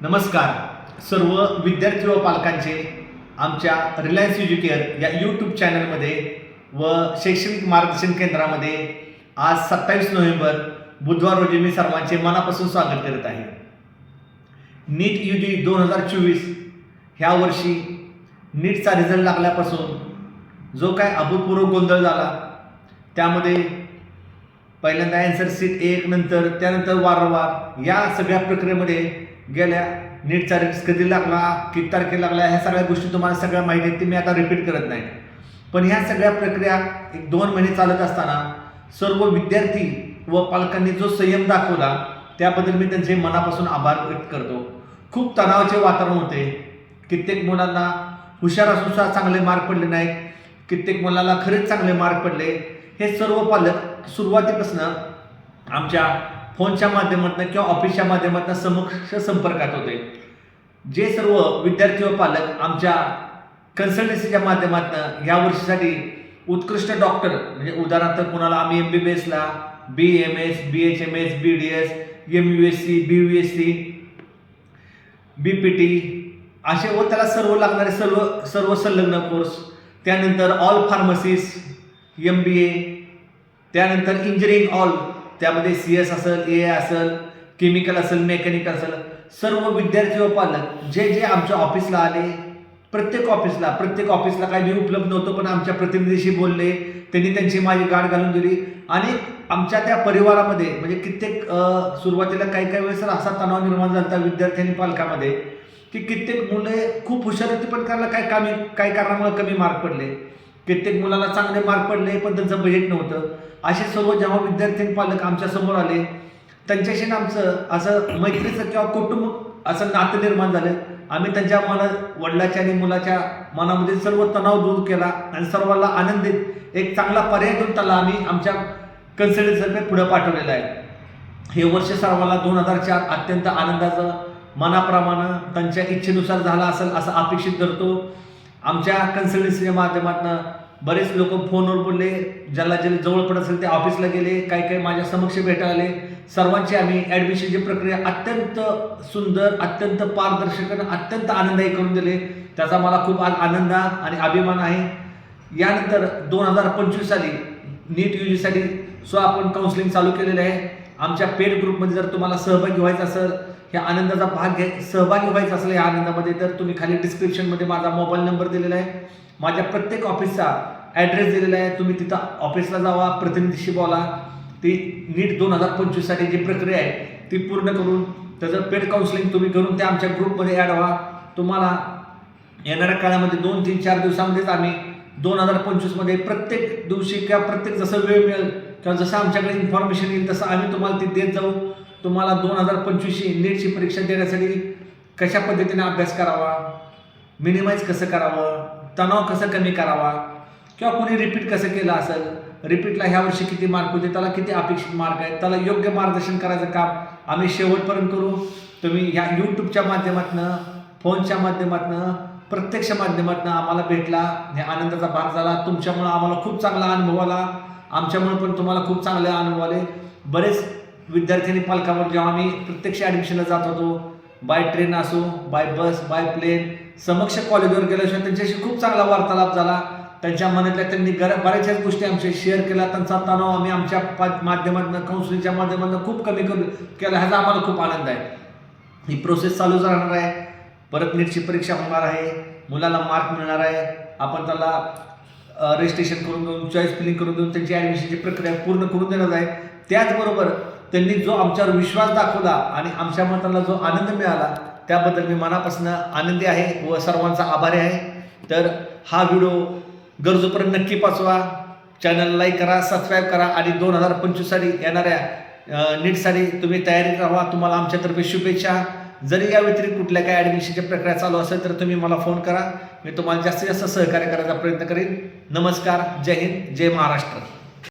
नमस्कार. सर्व विद्यार्थी व पालकांचे आमच्या रिलायन्स एज्युकेअर या यूट्यूब चॅनलमध्ये व शैक्षणिक मार्गदर्शन केंद्रामध्ये आज सत्तावीस नोव्हेंबर बुधवार रोजी मी सर्वांचे मनापासून स्वागत करत आहे. नीट यू जी दोन हजार चोवीस ह्या वर्षी नीटचा रिझल्ट लागल्यापासून जो काय अभूतपूर्व गोंधळ झाला त्यामध्ये पहिल्यांदा अँसर सीट एक नंतर त्यानंतर वारंवार या सगळ्या प्रक्रियेमध्ये गेल्या नीटचा रिक्स कधी लागला किती तारखेला लागला ह्या सगळ्या गोष्टी तुम्हाला सगळ्या माहिती आहेत ती मी आता रिपीट करत नाही. पण ह्या सगळ्या प्रक्रिया एक दोन महिने चालत असताना सर्व विद्यार्थी व पालकांनी जो संयम दाखवला त्याबद्दल मी त्यांचे मनापासून आभार व्यक्त करतो. खूप तणावाचे वातावरण होते. कित्येक मुलांना हुशार असून सुद्धा चांगले मार्क पडले नाहीत. कित्येक मुलाला खरेच चांगले मार्क पडले. हे सर्व पालक सुरुवातीपासून आमच्या फोनच्या माध्यमातून किंवा ऑफिसच्या माध्यमातून समक्ष संपर्कात होते. जे सर्व विद्यार्थी व पालक आमच्या कन्सल्टन्सीच्या माध्यमातून या वर्षीसाठी उत्कृष्ट डॉक्टर म्हणजे उदाहरणार्थ कोणाला आम्ही M B B एसला B M S B H M S B D S M U S C B U S C B P T असे व त्याला सर्व लागणारे सर्व सर्व संलग्न कोर्स त्यानंतर all pharmacies M B A त्यानंतर इंजिनिअरिंग ऑल त्यामध्ये सी एस असेल ए असेल केमिकल असेल मेकॅनिकल असेल सर्व विद्यार्थी व पालक जे जे आमच्या ऑफिसला आले प्रत्येक ऑफिसला प्रत्येक ऑफिसला काही मी उपलब्ध नव्हतो पण आमच्या प्रतिनिधीशी बोलले त्यांनी त्यांची माझी गाठ घालून दिली. आणि आमच्या त्या परिवारामध्ये म्हणजे कित्येक सुरुवातीला काही काही वेळेस असा तणाव निर्माण झाला होता विद्यार्थी आणि पालकामध्ये की कित्येक मुले खूप हुशार होती पण त्यांना काही कामी काही कारणामुळे कमी मार्क पडले. कित्येक मुलाला चांगले मार्क पडले पण त्यांचं बजेट नव्हतं. असे सर्व जेव्हा विद्यार्थी पालक आमच्यासमोर आले त्यांच्याशी ना आमचं असं मैत्रीचं किंवा कुटुंब असं नातं निर्माण झालं. आम्ही त्यांच्या मना वडिलाच्या आणि मुलाच्या मनामध्ये सर्व तणाव दूर केला आणि सर्वांना आनंदित एक चांगला पर्याय देऊन त्याला आम्ही आमच्या कन्सल्टन्सीतर्फे पुढे पाठवलेलं आहे. हे वर्ष सर्वांना दोन हजार चार अत्यंत आनंदाचं मनाप्रमाणे त्यांच्या इच्छेनुसार झाला असेल असं अपेक्षित धरतो आमच्या कन्सल्टन्सीच्या माध्यमातून बरेच लोक फोनवर बोलले ज्याला जे जवळ पडत असेल ते ऑफिसला गेले काही काही माझ्या समक्ष भेटा आले. सर्वांची आम्ही ॲडमिशनची प्रक्रिया अत्यंत सुंदर अत्यंत पारदर्शक आणि अत्यंत आनंददायी करून दिले. त्याचा मला खूप आज आनंद आणि अभिमान आहे. यानंतर दोन हजार पंचवीस साली नीट यू जीसाठी सो आपण काउन्सिलिंग चालू केलेलं आहे. आमच्या पेड ग्रुपमध्ये जर तुम्हाला सहभागी व्हायचं असेल ह्या आनंदाचा भाग घ्याय सहभागी व्हायचा असेल या आनंदामध्ये तर तुम्ही खाली डिस्क्रिप्शनमध्ये माझा मोबाईल नंबर दिलेला आहे. माझ्या प्रत्येक ऑफिसचा ॲड्रेस दिलेला आहे. तुम्ही तिथं ऑफिसला जावा प्रतिनिधीशी बोला. ती नीट दोन हजार पंचवीससाठी जी प्रक्रिया आहे ती पूर्ण करून त्याचं पेड काउन्सिलिंग तुम्ही करून त्या आमच्या ग्रुपमध्ये ॲड व्हा. तुम्हाला येणाऱ्या काळामध्ये दोन तीन चार दिवसामध्येच आम्ही दोन हजार पंचवीसमध्ये प्रत्येक दिवशी किंवा प्रत्येक जसं वेळ मिळेल किंवा जसं आमच्याकडे इन्फॉर्मेशन येईल तसं आम्ही तुम्हाला ती देत जाऊ. तुम्हाला दोन हजार पंचवीसची नीटची परीक्षा देण्यासाठी कशा पद्धतीने अभ्यास करावा मिनिमाइज कसं करावं तणाव कसं कमी करावा किंवा कोणी रिपीट कसं केलं असेल रिपीटला ह्या वर्षी किती मार्क होते त्याला किती अपेक्षित मार्क आहेत त्याला योग्य मार्गदर्शन करायचं काम आम्ही शेवटपर्यंत करू. तुम्ही ह्या यूट्यूबच्या माध्यमातनं फोनच्या माध्यमातनं प्रत्यक्ष माध्यमातनं आम्हाला भेटला हे आनंदाचा भाग झाला. तुमच्यामुळं आम्हाला खूप चांगला अनुभव आला. आमच्यामुळे पण तुम्हाला खूप चांगले अनुभव आले. बरेच विद्यार्थ्यांनी पालकावर जेव्हा आम्ही प्रत्यक्ष ॲडमिशनला जात होतो बाय ट्रेन असो बाय बस बाय प्लेन समक्ष कॉलेजवर गेल्याशिवाय त्यांच्याशी खूप चांगला वार्तालाप झाला. त्यांच्या मनातल्या त्यांनी गर बऱ्याचशाच गोष्टी आमच्या शेअर केल्या. त्यांचा तणाव आम्ही आमच्या पा- माध्यमातून काउन्सिलिंगच्या माध्यमातून खूप कमी करू केला ह्याचा आम्हाला खूप आनंद आहे. ही प्रोसेस चालूच राहणार आहे. परत नीटची परीक्षा होणार आहे. मुलाला मार्क मिळणार आहे. आपण त्याला रजिस्ट्रेशन करून देऊन चॉईस फिलिंग करून देऊन त्यांची ॲडमिशनची प्रक्रिया पूर्ण करून देणार आहे. त्याचबरोबर त्यांनी जो आमच्यावर विश्वास दाखवला आणि आमच्या मताला जो आनंद मिळाला त्याबद्दल मी मनापासून आनंदी आहे व सर्वांचा आभारी आहे. तर हा व्हिडिओ गरजूपर्यंत नक्की पाचवा. चॅनल लाईक करा सबस्क्राईब करा आणि दोन हजार पंचवीससाठी येणाऱ्या नीटसाठी तुम्ही तयारीत राहा. तुम्हाला आमच्यातर्फे शुभेच्छा. जरी या व्यतिरिक्त कुठल्या काही ॲडमिशनच्या प्रक्रिया चालू असेल तर तुम्ही मला फोन करा. मी तुम्हाला जास्तीत जास्त सहकार्य करायचा प्रयत्न करेन. नमस्कार. जय हिंद. जय महाराष्ट्र.